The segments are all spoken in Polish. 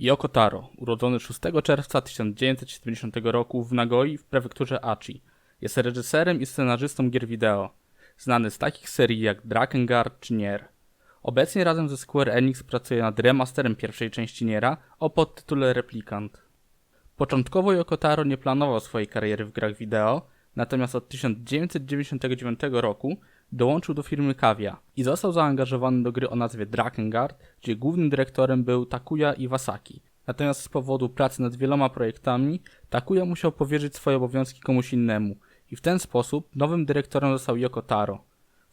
Yoko Taro, urodzony 6 czerwca 1970 roku w Nagoi w prefekturze Aichi, jest reżyserem i scenarzystą gier wideo, znany z takich serii jak Drakengard czy Nier. Obecnie razem ze Square Enix pracuje nad remasterem pierwszej części Niera o podtytule Replikant. Początkowo Yoko Taro nie planował swojej kariery w grach wideo, natomiast od 1999 roku dołączył do firmy Kavia i został zaangażowany do gry o nazwie Drakengard, gdzie głównym dyrektorem był Takuya Iwasaki. Natomiast z powodu pracy nad wieloma projektami, Takuya musiał powierzyć swoje obowiązki komuś innemu i w ten sposób nowym dyrektorem został Yoko Taro.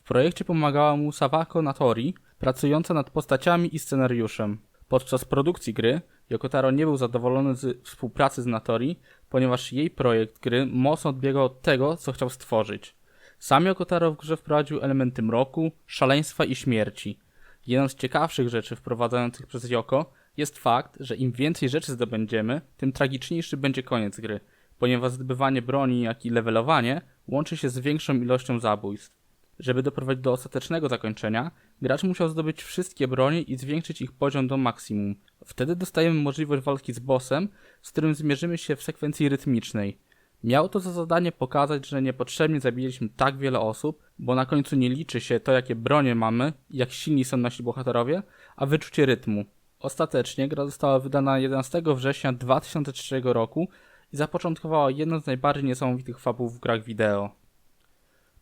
W projekcie pomagała mu Sawako Natori, pracująca nad postaciami i scenariuszem. Podczas produkcji gry Yoko Taro nie był zadowolony z współpracy z Natori, ponieważ jej projekt gry mocno odbiegał od tego, co chciał stworzyć. Sam Yoko Taro w grze wprowadził elementy mroku, szaleństwa i śmierci. Jedną z ciekawszych rzeczy wprowadzających przez Yoko jest fakt, że im więcej rzeczy zdobędziemy, tym tragiczniejszy będzie koniec gry, ponieważ zdobywanie broni, jak i levelowanie łączy się z większą ilością zabójstw. Żeby doprowadzić do ostatecznego zakończenia, gracz musiał zdobyć wszystkie broni i zwiększyć ich poziom do maksimum. Wtedy dostajemy możliwość walki z bossem, z którym zmierzymy się w sekwencji rytmicznej. Miało to za zadanie pokazać, że niepotrzebnie zabiliśmy tak wiele osób, bo na końcu nie liczy się to, jakie bronie mamy, jak silni są nasi bohaterowie, a wyczucie rytmu. Ostatecznie gra została wydana 11 września 2003 roku i zapoczątkowała jedną z najbardziej niesamowitych fabuł w grach wideo.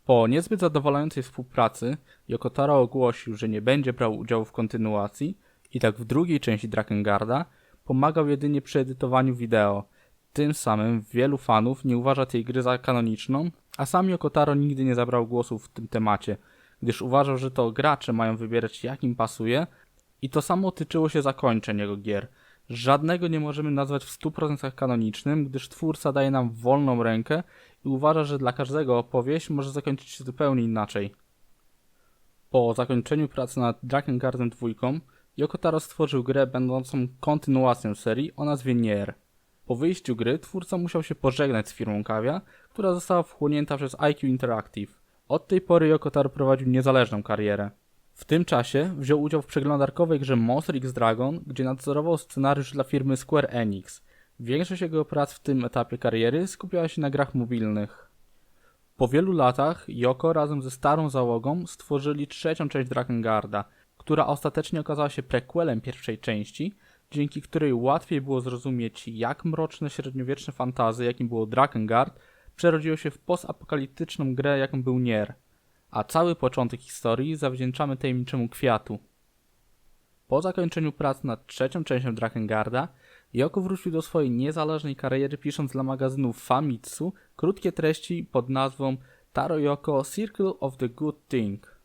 Po niezbyt zadowalającej współpracy, Yokotaro ogłosił, że nie będzie brał udziału w kontynuacji i tak w drugiej części Drakengarda pomagał jedynie przy edytowaniu wideo. Tym samym wielu fanów nie uważa tej gry za kanoniczną, a sam Yokotaro nigdy nie zabrał głosu w tym temacie, gdyż uważał, że to gracze mają wybierać jak im pasuje i to samo tyczyło się zakończeń jego gier. Żadnego nie możemy nazwać w 100% kanonicznym, gdyż twórca daje nam wolną rękę i uważa, że dla każdego opowieść może zakończyć się zupełnie inaczej. Po zakończeniu pracy nad Drakengardem 2, Yoko Taro stworzył grę będącą kontynuacją serii o nazwie Nier. Po wyjściu gry twórca musiał się pożegnać z firmą Kavia, która została wchłonięta przez IQ Interactive. Od tej pory Yoko Taro prowadził niezależną karierę. W tym czasie wziął udział w przeglądarkowej grze Monster X Dragon, gdzie nadzorował scenariusz dla firmy Square Enix. Większość jego prac w tym etapie kariery skupiała się na grach mobilnych. Po wielu latach Yoko razem ze starą załogą stworzyli trzecią część Drakengarda, która ostatecznie okazała się prequelem pierwszej części, dzięki której łatwiej było zrozumieć jak mroczne średniowieczne fantazy, jakim było Drakengard, przerodziło się w postapokaliptyczną grę, jaką był Nier – a cały początek historii zawdzięczamy tajemniczemu kwiatu. Po zakończeniu prac nad trzecią częścią Drakengarda, Yoko wrócił do swojej niezależnej kariery pisząc dla magazynu Famitsu krótkie treści pod nazwą Taro Yoko Circle of the Good Thing.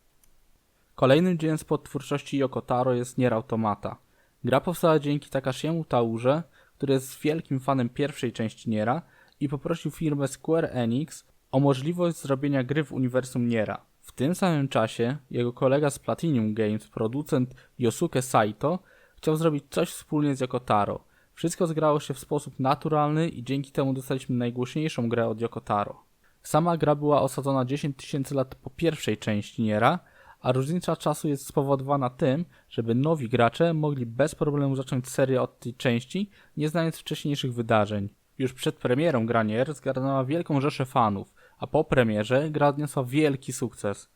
Kolejnym dziełem spod twórczości Yoko Taro jest Nier Automata. Gra powstała dzięki Takashiemu Taurze, który jest wielkim fanem pierwszej części Niera i poprosił firmę Square Enix o możliwość zrobienia gry w uniwersum Niera. W tym samym czasie jego kolega z Platinum Games, producent Yosuke Saito, chciał zrobić coś wspólnie z Yokotaro. Wszystko zgrało się w sposób naturalny i dzięki temu dostaliśmy najgłośniejszą grę od Yokotaro. Sama gra była osadzona 10 tysięcy lat po pierwszej części Niera, a różnica czasu jest spowodowana tym, żeby nowi gracze mogli bez problemu zacząć serię od tej części, nie znając wcześniejszych wydarzeń. Już przed premierą gra Nier zgarnęła wielką rzeszę fanów, a po premierze gra odniosła wielki sukces.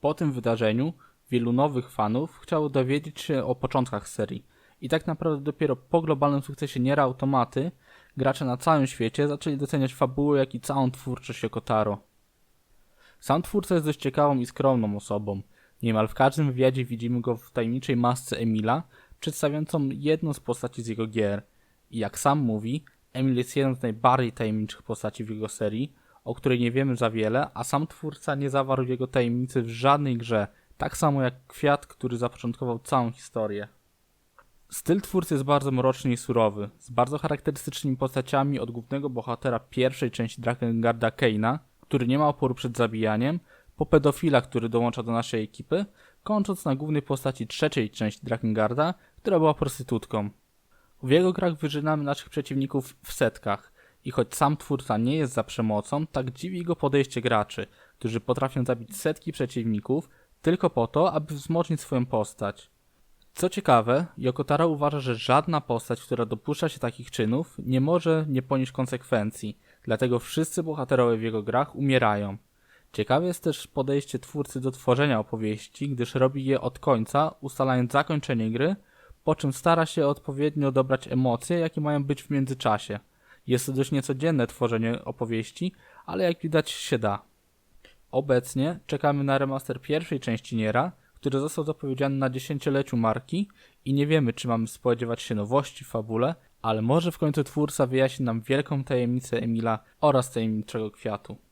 Po tym wydarzeniu wielu nowych fanów chciało dowiedzieć się o początkach serii i tak naprawdę dopiero po globalnym sukcesie Niera Automaty gracze na całym świecie zaczęli doceniać fabułę jak i całą twórczość Yokotaro. Sam twórca jest dość ciekawą i skromną osobą. Niemal w każdym wywiadzie widzimy go w tajemniczej masce Emila, przedstawiającą jedną z postaci z jego gier. I jak sam mówi, Emil jest jedną z najbardziej tajemniczych postaci w jego serii, o której nie wiemy za wiele, a sam twórca nie zawarł jego tajemnicy w żadnej grze, tak samo jak Kwiat, który zapoczątkował całą historię. Styl twórcy jest bardzo mroczny i surowy, z bardzo charakterystycznymi postaciami od głównego bohatera pierwszej części Drakengarda Keina, który nie ma oporu przed zabijaniem, po pedofila, który dołącza do naszej ekipy, kończąc na głównej postaci trzeciej części Drakengarda, która była prostytutką. W jego grach wyżynamy naszych przeciwników w setkach, i choć sam twórca nie jest za przemocą, tak dziwi go podejście graczy, którzy potrafią zabić setki przeciwników tylko po to, aby wzmocnić swoją postać. Co ciekawe, Yokotaro uważa, że żadna postać, która dopuszcza się takich czynów, nie może nie ponieść konsekwencji, dlatego wszyscy bohaterowie w jego grach umierają. Ciekawe jest też podejście twórcy do tworzenia opowieści, gdyż robi je od końca, ustalając zakończenie gry, po czym stara się odpowiednio dobrać emocje, jakie mają być w międzyczasie. Jest to dość niecodzienne tworzenie opowieści, ale jak widać się da. Obecnie czekamy na remaster pierwszej części Niera, który został zapowiedziany na dziesięcioleciu marki i nie wiemy, czy mamy spodziewać się nowości w fabule, ale może w końcu twórca wyjaśni nam wielką tajemnicę Emila oraz tajemniczego kwiatu.